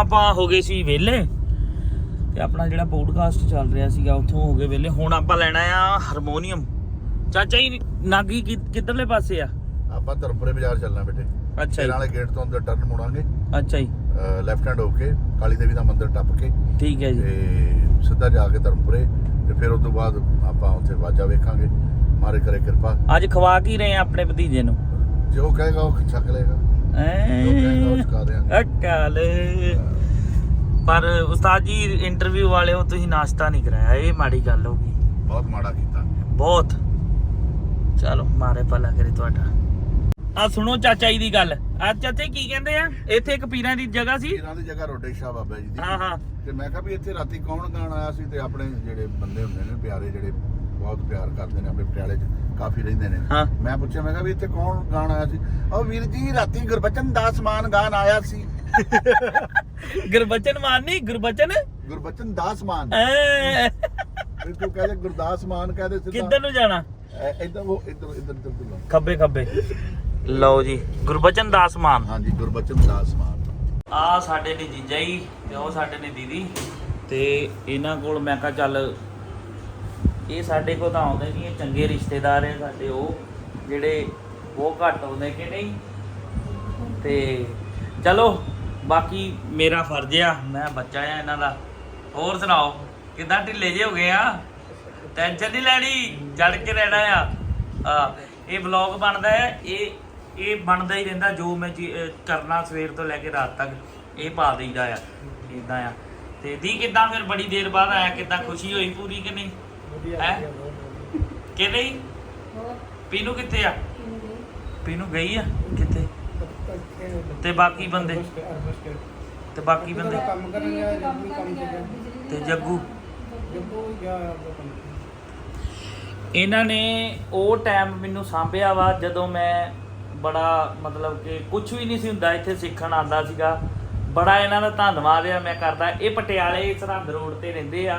ਆਪਾਂ ਹੋ ਗਏ ਸੀ ਵਿਹਲੇ ਤੇ ਆਪਣਾ ਜਿਹੜਾ ਪੋਡਕਾਸਟ ਚੱਲ ਰਿਹਾ ਸੀਗਾ ਉੱਥੋਂ ਹੋ ਗਏ ਵਿਹਲੇ। ਹੁਣ ਆਪਾਂ ਲੈਣਾ ਆ ਹਾਰਮੋਨੀਅਮ ਚਾਚਾ ਜੀ ਨਾਗੀ ਕਿੱਧਰਲੇ ਪਾਸੇ ਆ? ਆਪਾਂ ਧਰਮਪੁਰੇ ਬਾਜ਼ਾਰ ਚੱਲਣਾ ਬੇਟੇ। ਅੱਛਾ ਜੀ। ਵਾਲੇ ਗੇਟ ਤੋਂ ਅੰਦਰ ਟਰਨ ਮੁੜਾਂਗੇ। ਅੱਛਾ ਜੀ। ਲੈਫਟ ਹੈਂਡ ਹੋ ਕੇ ਕਾਲੀ ਦੇਵੀ ਦਾ ਮੰਦਿਰ ਟੱਪ ਕੇ। ਠੀਕ ਹੈ ਜੀ। ਤੇ ਸਿੱਧਾ ਜਾ ਕੇ ਧਰਮਪੁਰੇ ਤੇ ਫਿਰ ਉਸ ਤੋਂ ਬਾਅਦ ਆਪਾਂ ਉੱਥੇ ਵਾਜਾ ਵੇਖਾਂਗੇ। ਮਾਰੇ ਕਰੇ ਕਿਰਪਾ। ਅੱਜ ਖਵਾ ਕੀ ਰਹੇ ਆ ਆਪਣੇ ਭਤੀਜੇ ਨੂੰ? ਜੋ ਕਹੇਗਾ ਉਹ ਛਕ ਲੇਗਾ ਪਰ ਉਸਤਾਦ ਜੀ ਇੰਟਰਵਿਊ ਵਾਲੇ ਹੋ ਤੁਸੀਂ ਨਾਸ਼ਤਾ ਨਹੀਂ ਕਰਾਇਆ ਇਹ ਮਾੜੀ ਗੱਲ ਹੋ ਗਈ। ਬਹੁਤ ਮਾੜਾ ਕੀਤਾ। ਬਹੁਤ। ਚਲੋ ਮਾਰੇ ਭਲਾ ਕਰੇ ਤੁਹਾਡਾ। ਆ ਸੁਣੋ ਚਾਚਾ ਜੀ ਦੀ ਗੱਲ। ਆ ਚਾਚੇ ਕੀ ਕਹਿੰਦੇ ਆ? ਇੱਥੇ ਇੱਕ ਪੀਰਾਂ ਦੀ ਜਗ੍ਹਾ ਸੀ। ਇਹਨਾਂ ਦੀ ਜਗ੍ਹਾ ਰੋਡੇ ਸ਼ਾਹ ਬਾਬਾ ਜੀ ਦੀ। ਹਾਂ ਹਾਂ। ਤੇ ਮੈਂ ਕਿਹਾ ਵੀ ਇੱਥੇ ਰਾਤੀ ਕੌਣ ਗਾਣ ਆਇਆ ਸੀ ਤੇ ਆਪਣੇ ਜਿਹੜੇ ਬੰਦੇ ਹੁੰਦੇ ਨੇ ਪਿਆਰੇ ਜਿਹੜੇ ਬਹੁਤ ਪਿਆਰ ਕਰਦੇ ਨੇ ਆਪਣੇ ਪਟਿਆਲੇ 'ਚ। ਕਾਫੀ ਰਹਿੰਦੇ ਨੇ। ਹਾਂ। ਮੈਂ ਪੁੱਛਿਆ ਮੈਂ ਕਿਹਾ ਵੀ ਇੱਥੇ ਕੌਣ ਗਾਣ ਆਇਆ ਸੀ? ਉਹ ਵੀਰ ਜੀ ਰਾਤੀ ਗੁਰਬਚਨ ਦਾਸ ਮਾਨ ਗਾਣ ਆਇਆ ਸੀ। ਗੁਰਬਚਨ ਮਾਨ ਨਹੀਂ ਗੁਰਬਚਨ? ਗੁਰਬਚਨ ਦਾਸ ਮਾਨ ਐ, ਫਿਰ ਤੂੰ ਕਹਿੰਦੇ ਗੁਰਦਾਸ ਮਾਨ ਕਹਦੇ ਸਿੱਧਾ। ਕਿੱਧਰ ਨੂੰ ਜਾਣਾ? ਇਧਰ ਉਹ ਇਧਰ ਇਧਰ ਇਧਰ ਤੋਂ ਖੱਬੇ ਖੱਬੇ। ਲਓ ਜੀ ਗੁਰਬਚਨ ਦਾਸ ਮਾਨ ਹਾਂਜੀ ਗੁਰਬਚਨ ਦਾਸ ਮਾਨ ਆ ਸਾਡੇ ਨੇ ਜੀਜਾ ਜੀ ਤੇ ਉਹ ਸਾਡੇ ਨੇ ਦੀਦੀ ਤੇ ਇਹਨਾਂ ਕੋਲ ਮੈਂ ਕਿਹਾ ਚੱਲ ਇਹ ਸਾਡੇ ਕੋਲ ਤਾਂ ਆਉਂਦੇ ਨਹੀਂ, ਇਹ ਚੰਗੇ ਰਿਸ਼ਤੇਦਾਰ ਹੈ ਸਾਡੇ, ਉਹ ਜਿਹੜੇ ਉਹ ਘੱਟ ਆਉਂਦੇ ਕਿ ਨਹੀਂ? ਤੇ ਚਲੋ, ਬਾਕੀ ਮੇਰਾ ਫਰਜ਼ ਆ, ਮੈਂ ਬੱਚਾ ਆ ਇਹਨਾਂ ਦਾ। ਹੋਰ ਸੁਣਾਓ, ਕਿਦਾਂ ਢਿੱਲੇ ਜੇ ਹੋ ਗਏ ਆ? ਟੈਨਸ਼ਨ ਨਹੀਂ ਲੈਣੀ, ਜੜ ਕੇ ਰਹਿਣਾ ਆ। ਇਹ ਵਲੌਗ ਬਣਦਾ ਹੈ ਇਹ ਇਹ ਬਣਦਾ ਹੀ ਰਹਿੰਦਾ ਜੋ ਮੈਂ ਕਰਨਾ ਸਵੇਰ ਤੋਂ ਲੈ ਕੇ ਰਾਤ ਤੱਕ, ਇਹ ਪਾ ਦਈਦਾ ਆ ਇਦਾਂ ਆ। ਤੇ ਦੀ ਕਿਦਾਂ ਫਿਰ ਬੜੀ ਦੇਰ ਬਾਅਦ ਆਇਆ, ਕਿਦਾਂ ਖੁਸ਼ੀ ਹੋਈ ਪੂਰੀ ਕਿ ਨਹੀਂ? ਹੈ? ਕਿ ਨਹੀਂ ਪੀਨੂ ਕਿੱਥੇ ਆ? ਪੀਨੂ ਗਈ ਆ? ਕਿੱਥੇ? ਤੇ ਬਾਕੀ ਬੰਦੇ? ਤੇ ਬਾਕੀ ਬੰਦੇ? ਕੰਮ ਕਰਨ ਗਿਆ ਜੱਗੂ ਕੰਮ ਤੇ ਗਿਆ ਤੇ ਜੱਗੂ? ਗਿਆ ਇਹਨਾਂ ਨੇ ਉਹ ਟਾਈਮ ਮੈਨੂੰ ਸਾਂਭਿਆ ਵਾ ਜਦੋਂ ਮੈਂ ਬੜਾ ਮਤਲਬ ਕਿ ਕੁਝ ਵੀ ਨਹੀਂ ਸੀ ਹੁੰਦਾ ਇੱਥੇ ਸਿੱਖਣ ਆਂਦਾ ਸੀਗਾ। ਬੜਾ ਇਹਨਾਂ ਦਾ ਧੰਨਵਾਦ ਆ ਮੈਂ ਕਰਦਾ। ਇਹ ਪਟਿਆਲੇ ਸਰਹੰਦ ਰੋਡ ਤੇ ਰਹਿੰਦੇ ਆ।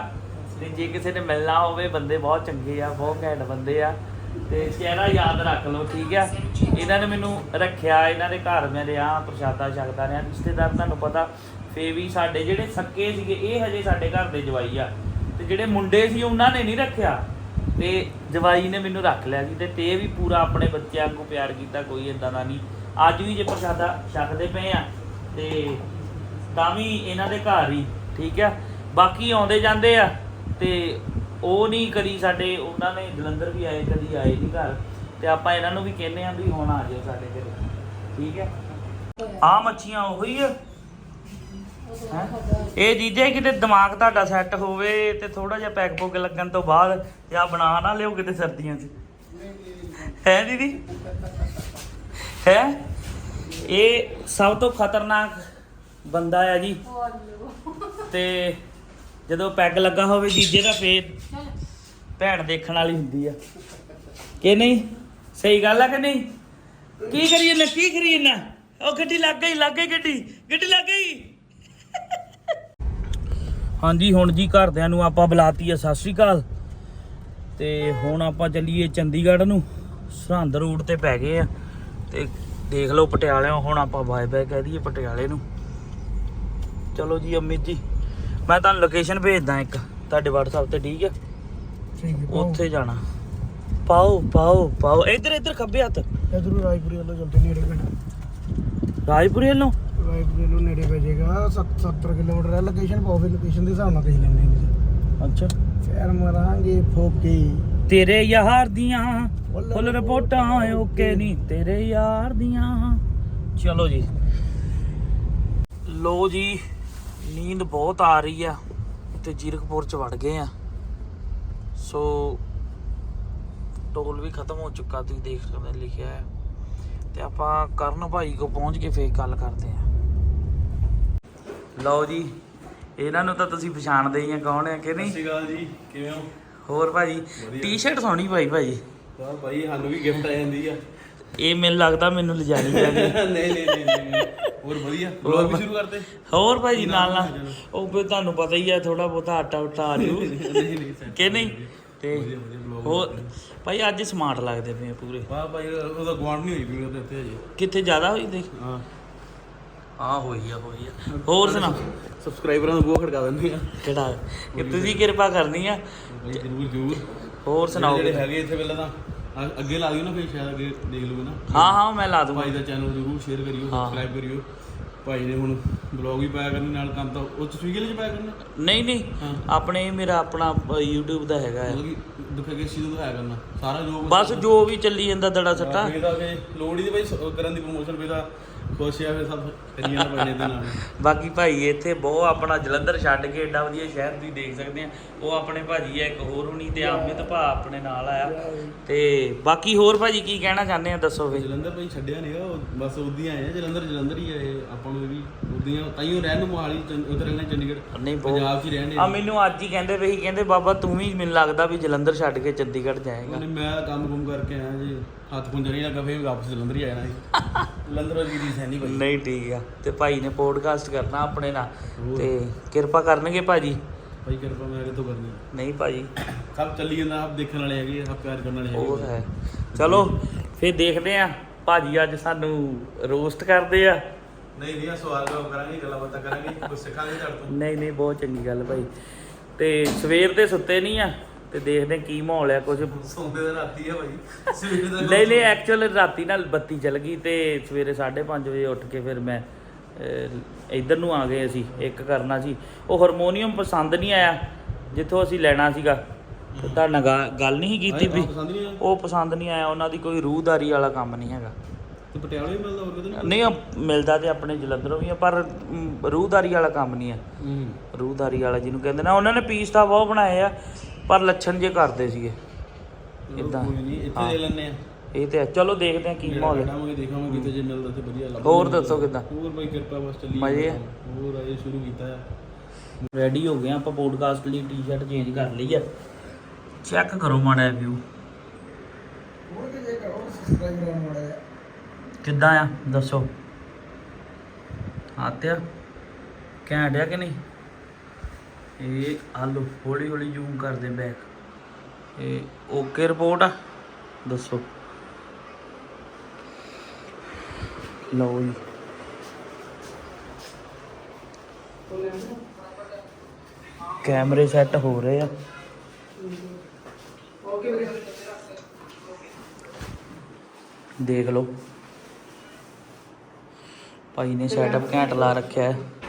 ਤੇ ਜੇ ਕਿਸੇ ਨੇ ਮਿਲਣਾ ਹੋਵੇ, ਬੰਦੇ ਬਹੁਤ ਚੰਗੇ ਆ, ਬਹੁਤ ਘੈਂਟ ਬੰਦੇ ਆ। ਤੇ ਚਿਹਰਾ ਯਾਦ ਰੱਖ ਲਓ, ਠੀਕ ਆ? ਇਹਨਾਂ ਨੇ ਮੈਨੂੰ ਰੱਖਿਆ, ਇਹਨਾਂ ਦੇ ਘਰ ਮੈਂ ਰਿਹਾ, ਪ੍ਰਸ਼ਾਦਾ ਛਕਦਾ ਰਿਹਾ। ਰਿਸ਼ਤੇਦਾਰ ਤੁਹਾਨੂੰ ਪਤਾ ਫੇ ਵੀ ਸਾਡੇ ਜਿਹੜੇ ਸੱਕੇ ਸੀਗੇ, ਇਹ ਹਜੇ ਸਾਡੇ ਘਰ ਦੇ ਜਵਾਈ ਆ। ਤੇ ਜਿਹੜੇ ਮੁੰਡੇ ਸੀ, ਉਹਨਾਂ ਨੇ ਨਹੀਂ ਰੱਖਿਆ। ਤੇ ਜਵਾਈ ਨੇ ਮੈਨੂੰ ਰੱਖ ਲਿਆ ਸੀ। ਤੇ ਤੇ ਵੀ ਪੂਰਾ ਆਪਣੇ ਬੱਚਿਆਂ ਨੂੰ ਪਿਆਰ ਕੀਤਾ, ਕੋਈ ਇਦਾਂ ਦਾ ਨਹੀਂ। ਅੱਜ ਵੀ ਜੇ ਪ੍ਰਸ਼ਾਦਾ ਛਕਦੇ ਪਏ ਆ, ਤੇ ਤਾਂ ਵੀ ਇਹਨਾਂ ਦੇ ਘਰ ਹੀ, ਠੀਕ ਆ? ਬਾਕੀ ਆਉਂਦੇ ਜਾਂਦੇ ਆ। ਤੇ ਉਹ ਨਹੀਂ ਕਦੀ ਸਾਡੇ ਉਹਨਾਂ ਨੇ ਜਲੰਧਰ ਵੀ ਆਏ ਕਦੀ ਆਏ ਨਹੀਂ ਘਰ। ਤੇ ਆਪਾਂ ਇਹਨਾਂ ਨੂੰ ਵੀ ਕਹਿੰਦੇ ਆ ਵੀ ਹੁਣ ਆ ਜਾਓ ਸਾਡੇ ਘਰੇ। ਠੀਕ ਹੈ? ਆ ਮੱਛੀਆਂ ਉਹੀ ਆ। ਹੈਂ? ਇਹ ਜੀਜੇ ਕਿਤੇ ਦਿਮਾਗ ਤੁਹਾਡਾ ਸੈੱਟ ਹੋਵੇ ਤੇ ਥੋੜਾ ਜਿਹਾ ਪੈਕ ਪੁੱਗ ਲੱਗਣ ਤੋਂ ਬਾਅਦ ਤੇ ਆ ਬਣਾ ਨਾ ਲਿਓ ਕਿਤੇ ਸਰਦੀਆਂ 'ਚ। ਹੈ ਦੀਦੀ? ਹੈ? ਇਹ ਸਭ ਤੋਂ ਖਤਰਨਾਕ ਬੰਦਾ ਆ ਜੀ। ਤੇ ਜਦੋਂ ਪੈਗ ਲੱਗਾ ਹੋਵੇ ਜੀਜੇ ਦਾ ਫੇਰ ਭੈਣ ਦੇਖਣ ਵਾਲੀ ਹੁੰਦੀ ਆ। ਕਿ ਨਹੀਂ? ਸਹੀ ਗੱਲ ਆ ਕਿ ਨਹੀਂ? ਕੀ ਕਰੀਏ ਨਾ ਕੀ ਕਰੀਏ ਨਾ ਉਹ ਗੱਡੀ ਲੱਗ ਗਈ ਲੱਗ ਗਈ ਗੱਡੀ ਗੱਡੀ ਲੱਗ ਗਈ। ਹਾਂਜੀ, ਹੁਣ ਜੀ ਘਰਦਿਆਂ ਨੂੰ ਆਪਾਂ ਬੁਲਾਤੀ ਆ, ਸਤਿ ਸ਼੍ਰੀ ਅਕਾਲ। ਤੇ ਹੁਣ ਆਪਾਂ ਚੱਲੀਏ ਚੰਡੀਗੜ੍ਹ ਨੂੰ। ਸਰਹੰਦ ਰੋਡ ਤੇ ਪੈ ਗਏ ਆ। ਤੇ ਦੇਖ ਲਓ ਪਟਿਆਲੇ ਹੁਣ ਆਪਾਂ ਬਾਏ ਬਾਏ ਕਹਿ ਦਈਏ ਪਟਿਆਲੇ ਨੂੰ। ਚਲੋ ਜੀ, ਅਮਿਤ ਜੀ ਮੈਂ ਤੁਹਾਨੂੰ ਲੋਕੇਸ਼ਨ ਭੇਜਦਾ ਇੱਕ ਤੁਹਾਡੇ WhatsApp ਤੇ ਠੀਕ ਹੈ ਉੱਥੇ ਜਾਣਾ। ਪਾਓ ਪਾਓ ਪਾਓ। ਇੱਧਰ ਇੱਧਰ ਖੱਬੇ ਹੱਥ। ਇਧਰੋਂ ਰਾਜਪੁਰੀ ਵੱਲੋਂ ਚਲਦੇ ਨੇੜੇ ਪੈਣਾ। ਰਾਜਪੁਰੇ ਵੱਲੋਂ? ਰਾਜਪੁਰੀ ਵੱਲੋਂ ਨੇੜੇ ਪੈ ਜਾਏਗਾ। 70 ਕਿਲੋਮੀਟਰ ਹੈ ਲੋਕੇਸ਼ਨ ਪਾਓ ਫਿਰ ਲੋਕੇਸ਼ਨ ਦੇ ਹਿਸਾਬ ਨਾਲ ਦੇਖ ਲੈਂਦੇ ਹਾਂ ਅੱਛਾ। ਫਿਰ ਮਰਾਂਗੇ ਫੋਕੇ। ਤੇਰੇ ਯਾਰ ਦੀਆਂ ਫੁੱਲ ਰਿਪੋਰਟਾਂ ਓਕੇ। ਨਹੀਂ ਤੇਰੇ ਯਾਰ ਦੀਆਂ। ਚਲੋ ਜੀ। ਲੋ ਜੀ। ਨੀਂਦ ਬਹੁਤ ਆ ਰਹੀ ਆ ਤੇ ਜੀਰਕਪੁਰ ਚ ਵੜ ਗਏ ਆ। ਸੋ ਟੋਲ ਵੀ ਖਤਮ ਹੋ ਚੁੱਕਾ ਤੁਸੀਂ ਦੇਖ ਸਕਦੇ ਲਿਖਿਆ ਹੈ। ਤੇ ਆਪਾਂ ਕਰਨ ਭਾਈ ਕੋ ਪਹੁੰਚ ਕੇ ਫੇਰ ਗੱਲ ਕਰਦੇ ਆ ਲਓ ਜੀ ਇਹਨਾਂ ਨੂੰ ਤਾਂ ਤੁਸੀਂ ਪਛਾਣਦੇ ਹੀ ਆ ਕੌਣ ਆ ਕਿ ਨਹੀਂ? ਸਤਿ ਸ਼੍ਰੀ ਅਕਾਲ ਜੀ ਕਿਵੇਂ ਹੋ? ਹੋਰ ਭਾਜੀ। ਟੀ-ਸ਼ਰਟ ਸੋਹਣੀ ਭਾਈ। ਭਾਜੀ ਤਾਂ ਭਾਈ ਸਾਨੂੰ ਵੀ ਗਿਫਟ ਆ ਜਾਂਦੀ ਆ। ਇਹ ਮੈਨੂੰ ਲੱਗਦਾ ਮੈਨੂੰ ਲਿਜਾਣੀ ਪੈਣੀ। ਨਹੀਂ ਨਹੀਂ ਨਹੀਂ ਨਹੀਂ ਹੋਰ ਵਧੀਆ। ਬਲੌਗ ਵੀ ਸ਼ੁਰੂ ਕਰਦੇ ਹੋਰ ਭਾਜੀ ਨਾਲ ਨਾਲ ਉਹ ਫਿਰ ਤੁਹਾਨੂੰ ਪਤਾ ਹੀ ਆ ਥੋੜਾ ਬਹੁਤਾ ਆਟਾ ਉਟਾ ਆ ਜੂ ਨਹੀਂ ਨਹੀਂ ਸਰ ਕਿ ਨਹੀਂ? ਤੇ ਹੋਰ ਭਾਈ ਅੱਜ ਸਮਾਰਟ ਲੱਗਦੇ ਪਏ ਆ ਪੂਰੇ। ਵਾਹ ਭਾਈ ਉਹਦਾ ਗਵਾਂਡ ਨਹੀਂ ਹੋਈ ਵੀ ਉਹਦੇ ਉੱਤੇ ਹਜੇ। ਕਿੱਥੇ ਜ਼ਿਆਦਾ ਹੋਈ ਦੇਖ ਹਾਂ। ਹਾਂ ਹੋਈ ਆ ਹੋਈ ਆ। ਹੋਰ ਸੁਣਾ ਸਬਸਕ੍ਰਾਈਬਰਾਂ ਨੂੰ ਬੂਹਾ ਖੜਕਾ ਦਿੰਦੇ ਆ। ਕਿਹੜਾ? ਕਿ ਤੁਸੀਂ ਕਿਰਪਾ ਕਰਨੀ ਆ। ਜਰੂਰ ਜਰੂਰ। ਹੋਰ ਸੁਣਾਓ ਜਿਹੜੇ ਹੈਗੇ ਇੱਥੇ ਪਹਿਲਾਂ ਤਾਂ। ਅ- ਅੱਗੇ ਲਾ ਦਿਓ ਨਾ ਫਿਰ ਸ਼ਾਇਦ ਅੱਗੇ ਦੇਖ ਲੂਗੇ ਨਾ। ਹਾਂ ਹਾਂ ਮੈਂ ਲਾ ਦੂੰਗਾ। ਭਾਈ ਦਾ ਚੈਨਲ ਜਰੂਰ ਸ਼ੇਅਰ ਕਰਿਓ। ਸਬਸਕ੍ਰਾਈਬ ਕਰਿਓ। ਭਾਈ ਨੇ ਹੁਣ ਬਲੌਗ ਵੀ ਪਾਇਆ ਕਰਨੇ ਨਾਲ ਕੰਮ ਤਾਂ ਉਹ ਚ ਸਵੀਗਲ ਚ ਪਾਇਆ ਕਰਨਾ? ਨਹੀਂ ਨਹੀਂ। ਹਾਂ। ਆਪਣੇ ਮੇਰਾ ਆਪਣਾ ਅ, YouTube ਦਾ ਹੈਗਾ ਹੈ। ਮਤਲਬ ਕਿ ਦੁੱਖੇ ਕੇ ਦਿਖਾਇਆ ਕਰਨਾ। ਸਾਰਾ ਜੋ ਬਸ ਜੋ ਵੀ ਚੱਲੀ ਜਾਂਦਾ ਦੜਾ ਸੱਟਾ। ਲੋੜ ਸ- ਕਰਨ ਦੀ ਪ੍ਰੋਮੋਸ਼ਨ ਖੁਸ਼ ਆ ਸਭ ਦੇ ਨਾਲ। ਬਾਕੀ ਭਾਈ ਇੱਥੇ ਬਹੁਤ ਆਪਣਾ ਜਲੰਧਰ ਛੱਡ ਕੇ ਏਡਾ ਵਧੀਆ ਸ਼ਹਿਰ ਤੁਸੀਂ ਦੇਖ ਸਕਦੇ ਆ। ਉਹ ਆਪਣੇ ਭਾਜੀ ਆ ਇੱਕ ਹੋਰ ਹੁਣੀ ਤੇ ਅਮਿਤ ਭਾ ਆਪਣੇ ਨਾਲ ਆਇਆ। ਤੇ ਬਾਕੀ ਹੋਰ ਭਾਜੀ ਕੀ ਕਹਿਣਾ ਚਾਹੁੰਦੇ ਆ ਦੱਸੋ ਵੀ ਜਲੰਧਰ ਭਾਈ ਛੱਡਿਆ ਨਹੀਂਗਾ ਉਹ ਬਸ ਉਦੀ ਆਏ ਆ ਜਲੰਧਰ ਜਲੰਧਰ ਹੀ ਆ ਇਹ ਆਪਾਂ ਨੂੰ ਵੀ ਉਦੀਆਂ ਤਾਈਓ ਰਹਿਣ ਨੂੰ ਮੋਹਾਲੀ ਚੰ- ਉੱਧਰ ਰਹਿਣਾ ਚੰਡੀਗੜ੍ਹ ਨਹੀਂ ਬਹੁਤ ਪੰਜਾਬ 'ਚ ਹੀ ਰਹਿਣ ਆ ਦੇ ਮੈਨੂੰ ਅੱਜ ਹੀ ਕਹਿੰਦੇ ਵੇ ਸੀ ਕਹਿੰਦੇ ਬਾਬਾ ਤੂੰ ਵੀ ਮੈਨੂੰ ਲੱਗਦਾ ਵੀ ਜਲੰਧਰ ਛੱਡ ਕੇ ਚੰਡੀਗੜ੍ਹ ਜਾਏਗਾ। ਉਹਨੇ ਮੈਂ ਕੰਮ ਕੁਮ ਕਰਕੇ ਆਇਆ ਜੀ ਹੱਥ ਪੁੰਜਾ ਨਹੀਂ ਲੱਗਾ ਫੇਰ ਵਾਪਸ ਜਲੰਧਰ ਹੀ ਆ ਜਾਣਾ ਸੀ ਜਲੰਧਰ ਵਰਗੀ ਰੀਸ ਹੈ ਨਹੀਂ ਭਾਈ। ਨਹੀਂ ਠੀਕ ਆ। ਤੇ ਭਾਈ ਨੇ ਪੋਡਕਾਸਟ ਕਰਨਾ ਆਪਣੇ ਨਾਲ। ਤੇ ਕਿਰਪਾ ਕਰਨਗੇ ਭਾਜੀ? ਭਾਈ ਕਿਰਪਾ ਮੈਂ ਕਿਤੋਂ ਕਰਨੀ ਨਹੀਂ ਭਾਜੀ। ਸਭ ਚੱਲੀ ਜਾਂਦਾ ਆਪ ਦੇਖਣ ਵਾਲੇ ਹੈਗੇ ਆ, ਸਭ ਪਿਆਰ ਕਰਨ ਵਾਲੇ ਉਹ ਹੈਗੇ ਹੈ। ਚਲੋ ਫਿਰ ਦੇਖਦੇ ਆ। ਭਾਜੀ ਅੱਜ ਸਾਨੂੰ ਰੋਸਟ ਕਰਦੇ ਆ। ਨਹੀਂ ਨਹੀਂ ਸਵਾਲ ਜਵਾਬ ਕਰਾਂਗੇ ਗੱਲਾਂ ਬਾਤਾਂ ਕਰਾਂਗੇ ਕੁਝ ਸਿੱਖਾਂਗੇ ਤੁਹਾਡੇ ਤੋਂ। ਨਹੀਂ ਨਹੀਂ ਬਹੁਤ ਚੰਗੀ ਗੱਲ ਭਾਈ। ਤੇ ਸਵੇਰ ਦੇ ਸੁੱਤੇ ਨਹੀਂ ਆ? ਤੇ ਦੇਖਦੇ ਕੀ ਮਾਹੌਲ ਆ ਕੁਝ ਸੌਂਦੇ ਦਾ ਰਾਤੀ ਆ ਭਾਈ ਸਵੇਰ ਨਹੀਂ ਨਹੀਂ ਐਕਚੁਅਲ ਰਾਤੀ ਨਾਲ ਬੱਤੀ ਚਲ ਗਈ ਤੇ ਸਵੇਰੇ 5:30 ਵਜੇ ਉੱਠ ਕੇ ਫਿਰ ਮੈਂ ਅਹ, ਇੱਧਰ ਨੂੰ ਆ ਗਏ ਅਸੀਂ ਇੱਕ ਕਰਨਾ ਸੀ। ਉਹ ਹਾਰਮੋਨੀਅਮ ਪਸੰਦ ਨਹੀਂ ਆਇਆ ਜਿੱਥੋਂ ਅਸੀਂ ਲੈਣਾ ਸੀਗਾ। ਤੇ ਤੁਹਾਡੇ ਨਾਲ ਗਾ- ਗੱਲ ਨਹੀਂ ਸੀ ਕੀਤੀ ਵੀ ਪਸੰਦ ਨਹੀਂ ਆ ਉਹ ਪਸੰਦ ਨਹੀਂ ਆਇਆ ਉਹਨਾਂ ਦੀ ਕੋਈ ਰੂਹਦਾਰੀ ਵਾਲਾ ਕੰਮ ਨਹੀਂ ਹੈਗਾ। ਤੇ ਪਟਿਆਲੇ ਹੀ ਮਿਲਦਾ ਹੋਰ ਕਿਤੇ ਨਹੀਂ? ਉਹ ਮਿਲਦਾ ਤੇ ਆਪਣੇ ਜਲੰਧਰੋਂ ਵੀ ਆ ਪਰ ਮ, ਰੂਹਦਾਰੀ ਵਾਲਾ ਕੰਮ ਨਹੀਂ ਹੂੰ। ਰੂਹਦਾਰੀ ਵਾਲਾ ਜਿਹਨੂੰ ਕਹਿੰਦੇ ਨਾ ਉਹਨਾਂ ਨੇ ਪੀਸ ਤਾਂ ਬਹੁਤ ਬਣਾਏ ਆ। ਪਰ ਲੱਛਣ ਜੇ ਕਰਦੇ ਸੀਗੇ। ਇਦਾਂ ਕੋਈ ਨਹੀਂ ਇੱਥੇ ਦੇ ਲੈਣੇ ਆ ਇਹ ਤੇ। ਚਲੋ ਦੇਖਦੇ ਆ ਕੀ ਮਾਹੌਲ ਹੈ। ਬੈਠਾਂਗੇ ਦੇਖਾਂਗੇ ਕਿਤੇ ਜੇ ਮਿਲਦਾ ਤੇ ਵਧੀਆ ਲੱਗ ਹੋਰ ਦੱਸੋ ਕਿੱਦਾਂ? ਹੋਰ ਭਾਈ ਕਿਰਪਾ ਬਸ ਚੱਲੀ ਮਜ਼ੇ ਆ? ਹੋਰ ਅਜੇ ਸ਼ੁਰੂ ਕੀਤਾ ਆ। ਰੈਡੀ ਹੋ ਗਏ ਆ, ਆਪਾਂ ਪੋਡਕਾਸਟ ਲਈ ਟੀ-ਸ਼ਰਟ ਚੇਂਜ ਕਰ ਲਈ ਆ। ਚੈੱਕ ਕਰੋ ਮਾੜਾ ਵਿਊ ਹੋਰ ਕਿ ਜੇ ਕਰੋ ਸਬਸਕ੍ਰਾਈਬ ਕਰਾਉਣ ਵਾਲਾ ਹੈ ਕਿੱਦਾਂ ਆ? ਦੱਸੋ। ਆਤਿਆ ਘੈਂਟ ਆ ਕਿ ਨਹੀਂ? ਇਹ ਆਲੂ ਹੌਲੀ ਹੌਲੀ ਜ਼ੂਮ ਕਰਦੇ ਬੈਕ ਇਹ ਓਕੇ ਰਿਪੋਰਟ ਆ। ਦੱਸੋ। ਲਓ ਜੀ। ਕੈਮਰੇ ਸੈੱਟ ਹੋ ਰਹੇ ਆ। ਓਕੇ ਵੀਰੇ ਦੇਖ ਲਓ। ਭਾਈ ਨੇ ਸੈਟਅਪ ਘੈਂਟ ਲਾ ਰੱਖਿਆ ਹੈ।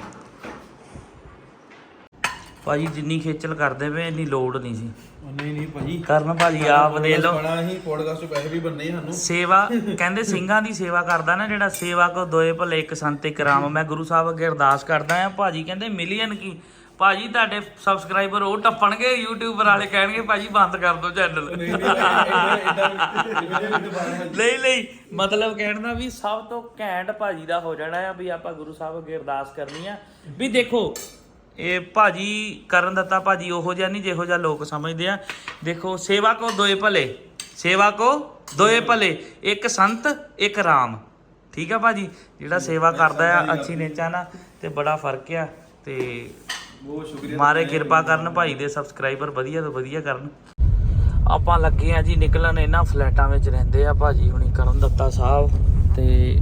ਭਾਜੀ ਜਿੰਨੀ ਖੇਚਲ ਕਰਦੇ ਵੇ ਇੰਨੀ ਲੋੜ ਨਹੀਂ ਸੀ। ਨਹੀਂ ਨਹੀਂ ਭਾਜੀ। ਕਰਨ ਭਾਜੀ ਆਪ ਦੇ ਲਓ। ਬੜਾ ਹੀ ਪੋਡਕਾਸਟ ਪੈਸੇ ਵੀ ਬੰਨੇ ਸਾਨੂੰ। ਸੇਵਾ ਕਹਿੰਦੇ ਸਿੰਘਾਂ ਦੀ ਸੇਵਾ ਕਰਦਾ ਨਾ ਜਿਹੜਾ ਸੇਵਾ ਕੋ ਦੋਏ ਭਲੇ ਇੱਕ ਸੰਤ ਇੱਕ ਰਾਮ। ਮੈਂ ਗੁਰੂ ਸਾਹਿਬ ਅੱਗੇ ਅਰਦਾਸ ਕਰਦਾ ਆ ਭਾਜੀ ਕਹਿੰਦੇ ਮਿਲੀਅਨ ਕੀ? ਭਾਜੀ ਤੁਹਾਡੇ ਸਬਸਕ੍ਰਾਈਬਰ ਉਹ ਟੱਪਣਗੇ ਯੂਟਿਊਬਰ ਵਾਲੇ ਕਹਿਣਗੇ ਭਾਜੀ ਬੰਦ ਕਰ ਦਿਓ ਚੈਨਲ ਨਹੀਂ ਨਹੀਂ ਇਦਾਂ ਨਹੀਂ ਨਹੀਂ ਮਤਲਬ ਕਹਿਣ ਦਾ ਵੀ ਸਭ ਤੋਂ ਘੈਂਟ ਭਾਜੀ ਦਾ ਹੋ ਜਾਣਾ ਆ ਵੀ ਆਪਾਂ ਗੁਰੂ ਸਾਹਿਬ ਅੱਗੇ ਅਰਦਾਸ ਕਰਨੀ ਆ। ਵੀ ਦੇਖੋ ਇਹ ਭਾਜੀ ਕਰਨ ਦਿੱਤਾ ਭਾਜੀ ਉਹੋ ਜਿਹਾ ਨਹੀਂ ਜਿਹੋ ਜਿਹਾ ਲੋਕ ਸਮਝਦੇ ਆ। ਦੇਖੋ ਸੇਵਾ ਕੋ ਦੋਏ ਭਲੇ ਸੇਵਾ ਕੋ ਦੋਏ ਭਲੇ ਇੱਕ ਸੰਤ ਇੱਕ ਰਾਮ। ਠੀਕ ਆ ਭਾਜੀ? ਜਿਹੜਾ ਸੇਵਾ ਕਰਦਾ ਆ ਅੱਛੀ ਨੇਚਾ ਨਾ ਤੇ ਬੜਾ ਫ਼ਰਕ ਆ ਤੇ ਬਹੁਤ ਸ਼ੁਕਰੀਆ ਮਾਰੇ ਕਿਰਪਾ ਕਰਨ ਭਾਈ ਦੇ ਸਬਸਕ੍ਰਾਈਬਰ ਵਧੀਆ ਤੋਂ ਵਧੀਆ ਕਰਨ। ਆਪਾਂ ਲੱਗੇ ਆ ਜੀ ਨਿਕਲਣ ਇਹਨਾਂ ਫਲੈਟਾਂ ਵਿੱਚ ਰਹਿੰਦੇ ਆ ਭਾਜੀ ਹੁਣੀ ਕਰਨ ਦਿੱਤਾ ਸਾਹਿਬ ਤੇ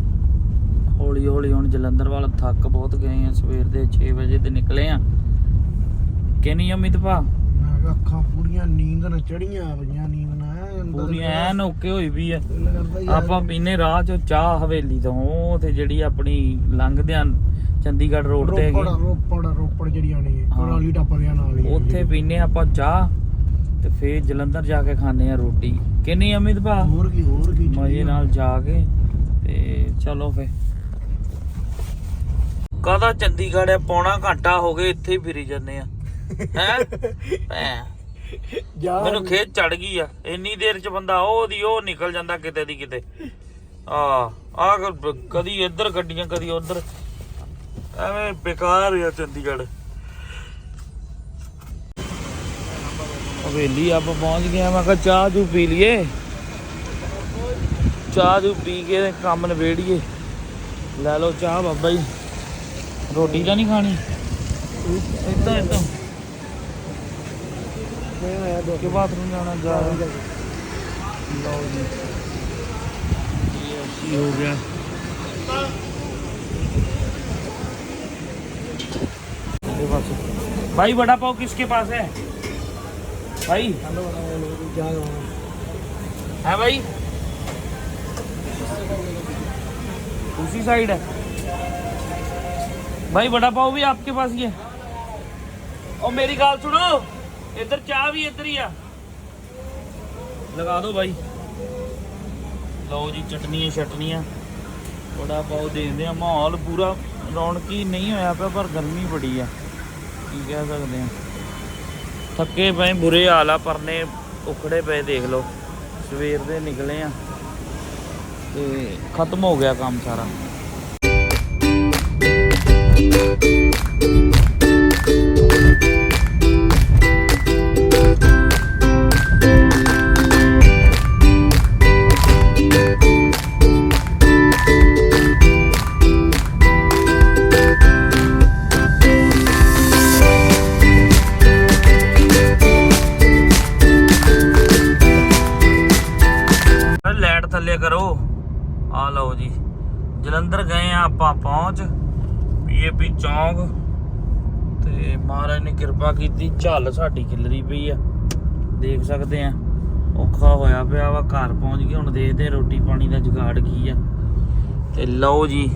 ਹੌਲੀ ਹੌਲੀ ਹੁਣ ਜਲੰਧਰ ਵੱਲ ਥੱਕ ਬਹੁਤ ਗਏ ਆ ਸਵੇਰ ਦੇ 6 ਵਜੇ ਤੇ ਨਿਕਲੇ ਆ। ਕਿ ਨਹੀਂ ਅਮਿਤ ਭਾ? ਮੈਂ ਕਿਹਾ ਅੱਖਾਂ ਪੂਰੀਆਂ ਨੀਂਦ ਨਾਲ ਚੜੀਆਂ ਪਈਆਂ ਨੀਂਦ ਨਾਲ ਅੰਦਰ। ਪੂਰੀ ਐਨ ਓਕੇ ਹੋਈ ਵੀ ਆ। ਆਪਾਂ ਪੀਨੇ ਰਾਹ ਚੋਂ ਚਾਹ ਹਵੇਲੀ ਤੋਂ ਤੇ ਜਿਹੜੀ ਆਪਣੀ ਲੰਘਦੇ ਆ ਚੰਡੀਗੜ੍ਹ ਰੋਡ ਤੇ ਹੈਗੀ। ਰੋਪੜ ਰੋਪੜ ਜਿਹੜੀ ਆਣੀ ਹੈ। ਕੋਰਾਲੀ ਟੱਪਰਿਆਂ ਨਾਲ ਹੀ ਉੱਥੇ ਪੀਨੇ ਆਪਾਂ ਚਾਹ ਤੇ ਫੇਰ ਜਲੰਧਰ ਜਾ ਕੇ ਖਾਣੇ ਆ ਰੋਟੀ। ਕਿ ਨਹੀਂ ਅਮਿਤ ਭਾ? ਹੋਰ ਕੀ ਹੋਰ ਕੀ ਮਜ਼ੇ ਨਾਲ ਜਾ ਕੇ ਤੇ ਚਲੋ ਫੇ ਕਦਾ ਚੰਡੀਗੜ੍ਹ ਹੈ ਪੌਣਾ ਘੰਟਾ ਹੋ ਗਏ ਇੱਥੇ ਹੀ ਫਿਰੀ ਜੰਨੇ ਆ। ਹੈ? ਜਾ ਮੈਨੂੰ ਖੇਤ ਚੜ ਗਈ ਆ। ਇੰਨੀ ਦੇਰ ਚ ਬੰਦਾ ਉਹ ਦੀ ਉਹ ਨਿਕਲ ਜਾਂਦਾ ਕਿਤੇ ਦੀ ਕਿਤੇ। ਆ ਆ ਕਦੀ ਇੱਧਰ ਗੱਡੀਆਂ ਕਦੀ ਉੱਧਰ। ਐਵੇਂ ਬੇਕਾਰ ਆ ਚੰਡੀਗੜ੍ਹ। ਹਵੇਲੀ ਆਪਾਂ ਪਹੁੰਚ ਗਏ ਆ ਮੈਂ ਕਿਹਾ ਚਾਹ ਚੂ ਪੀ ਲਈਏ। ਚਾਹ ਚੂ ਪੀ ਕੇ ਕੰਮ ਨਵੇੜੀਏ ਲੈ ਲਓ ਚਾਹ ਬਾਬਾ ਜੀ। रोटी का नहीं खानी बाथरूम भाई बड़ा पाओ किसके पास है भाई है भाई उसी साइड है भाई बड़ा पाव भी आपके पास ही है और मेरी गाल सुनो इधर चाह भी इधर ही है लगा दो भाई ਲਓ ਜੀ ਚਟਨੀਆਂ ਛਟਨੀਆਂ ਬੜਾ ਪਾਉ ਦੇਖਦੇ ਆ ਮਾਹੌਲ ਪੂਰਾ ਰੌਣਕੀ ਨਹੀਂ ਹੋਇਆ ਪਿਆ ਪਰ ਗਰਮੀ ਬੜੀ ਆ ਕੀ ਕਹਿ ਸਕਦੇ ਆ ਥੱਕੇ ਪਏ ਬੁਰੇ ਹਾਲ ਆ ਪਰਨੇ ਉਖੜੇ ਪਏ ਦੇਖ ਲਓ ਸਵੇਰ ਦੇ ਨਿਕਲੇ ਆ ਤੇ ਖਤਮ ਹੋ ਗਿਆ ਕੰਮ ਸਾਰਾ ਲਾਈਟ ਥੱਲੇ ਕਰੋ। ਆ ਲਓ ਜੀ। ਜਲੰਧਰ ਗਏ ਆ ਆਪਾਂ ਪਹੁੰਚ। ਪੀਏਪੀ ਚੌਂਕ। ਤੇ ਮਹਾਰਾਜ ਨੇ ਕਿਰਪਾ ਕੀਤੀ ਝੱਲ ਸਾਡੀ ਖਿਲਰੀ ਪਈ ਆ। ਦੇਖ ਸਕਦੇ ਆ ਔਖਾ ਹੋਇਆ ਪਿਆ ਵਾ ਘਰ ਪਹੁੰਚ ਗਏ ਹੁਣ ਦੇਖਦੇ ਰੋਟੀ ਪਾਣੀ ਦਾ ਜੁਗਾੜ ਕੀ ਆ। ਤੇ ਲਓ ਜੀ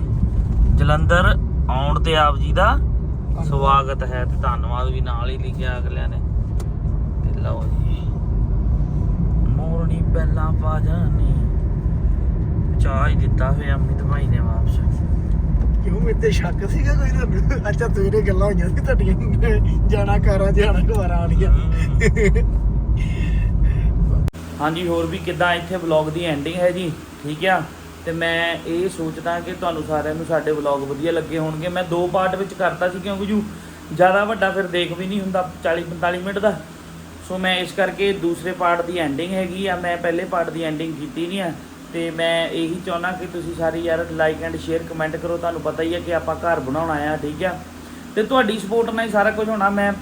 ਜਲੰਧਰ ਆਉਣ ਤੇ ਆਪ ਜੀ ਦਾ ਸਵਾਗਤ ਹੈ ਤੇ ਧੰਨਵਾਦ ਵੀ ਨਾਲ ਹੀ ਲਿਖਿਆ ਅਗਲਿਆਂ ਨੇ। ਤੇ ਲਓ ਜੀ ਮੋਰਨੀ ਪਹਿਲਾਂ ਪਾ ਜਾਣੀ। ਚਾਹ ਹੀ ਦਿੱਤਾ ਹੋਇਆ ਅਮਿਤ ਭਾਈ ਨੇ ਵਾਪਸ। ਕਿਉਂ ਮੇਰੇ ਸ਼ੱਕ ਸੀਗਾ ਕੋਈ ਤੁਹਾਨੂੰ ਅੱਛਾ ਤੇਰੇ ਗੱਲਾਂ ਹੋਈਆਂ ਸੀ ਤੁਹਾਡੀਆਂ ਜਾਣਾ ਕਾਰਾਂ, ਜਾਣਾ ਘਵਾਰਾਂ ਵਾਲੀਆਂ। ਹਾਂਜੀ, ਹੋਰ ਵੀ ਕਿਦਾਂ ਇੱਥੇ ਵਲੌਗ ਦੀ ਐਂਡਿੰਗ ਹੈ ਜੀ? ਠੀਕ ਆ? ਤੇ ਮੈਂ ਇਹ ਸੋਚਦਾ ਕਿ ਤੁਹਾਨੂੰ ਸਾਰਿਆਂ ਨੂੰ ਸਾਡੇ ਵਲੌਗ ਵਧੀਆ ਲੱਗੇ ਹੋਣਗੇ। ਮੈਂ ਦੋ ਪਾਰਟ ਵਿੱਚ ਕਰਤਾ ਸੀ ਕਿਉਂਕਿ ਜੂ, ਜ਼ਿਆਦਾ ਵੱਡਾ ਫਿਰ ਦੇਖ ਵੀ ਨਹੀਂ ਹੁੰਦਾ 40 45 ਮਿੰਟ ਦਾ। ਸੋ ਮੈਂ ਇਸ ਕਰਕੇ ਦੂਸਰੇ ਪਾਰਟ ਦੀ ਐਂਡਿੰਗ ਹੈਗੀ ਆ। ਮੈਂ ਪਹਿਲੇ ਪਾਰਟ ਦੀ ਐਂਡਿੰਗ ਕੀਤੀ ਨਹੀਂ ਆ। ਤੇ ਮੈਂ ਇਹੀ ਚਾਹੁੰਦਾ ਕਿ ਤੁਸੀਂ ਸਾਰੇ ਯਾਰ ਲਾਈਕ ਐਂਡ ਸ਼ੇਅਰ ਕਮੈਂਟ ਕਰੋ। ਤੁਹਾਨੂੰ ਪਤਾ ਹੀ ਹੈ ਕਿ ਆਪਾਂ ਘਰ ਬਣਾਉਣਾ ਆ ਠੀਕ ਆ? ਤੇ ਤੁਹਾਡੀ ਸਪੋਰਟ ਨਾਲ ਹੀ ਸਾਰਾ ਕੁਝ ਹੋਣਾ। ਮੈਂ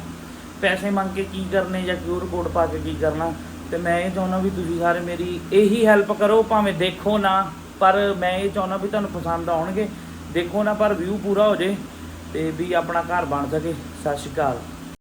ਪੈਸੇ ਮੰਗ ਕੇ ਕੀ ਕਰਨੇ ਜਾਂ ਕਿਊਰ ਕੋਡ ਪਾ ਕੇ ਕੀ ਕਰਨਾ? ਤੇ ਮੈਂ ਇਹ ਚਾਹੁੰਦਾ ਵੀ ਤੁਸੀਂ ਸਾਰੇ ਮੇਰੀ ਇਹੀ ਹੈਲਪ ਕਰੋ, ਭਾਵੇਂ ਦੇਖੋ ਨਾ, ਪਰ ਮੈਂ ਇਹ ਚਾਹੁੰਦਾ ਵੀ ਤੁਹਾਨੂੰ ਪਸੰਦ ਆਉਣਗੇ। ਦੇਖੋ ਨਾ, ਪਰ ਵਿਊ ਪੂਰਾ ਹੋ ਜੇ ਤੇ ਵੀ ਆਪਣਾ ਘਰ ਬਣ ਸਕੇ। ਸਤਿ ਸ਼੍ਰੀ ਅਕਾਲ।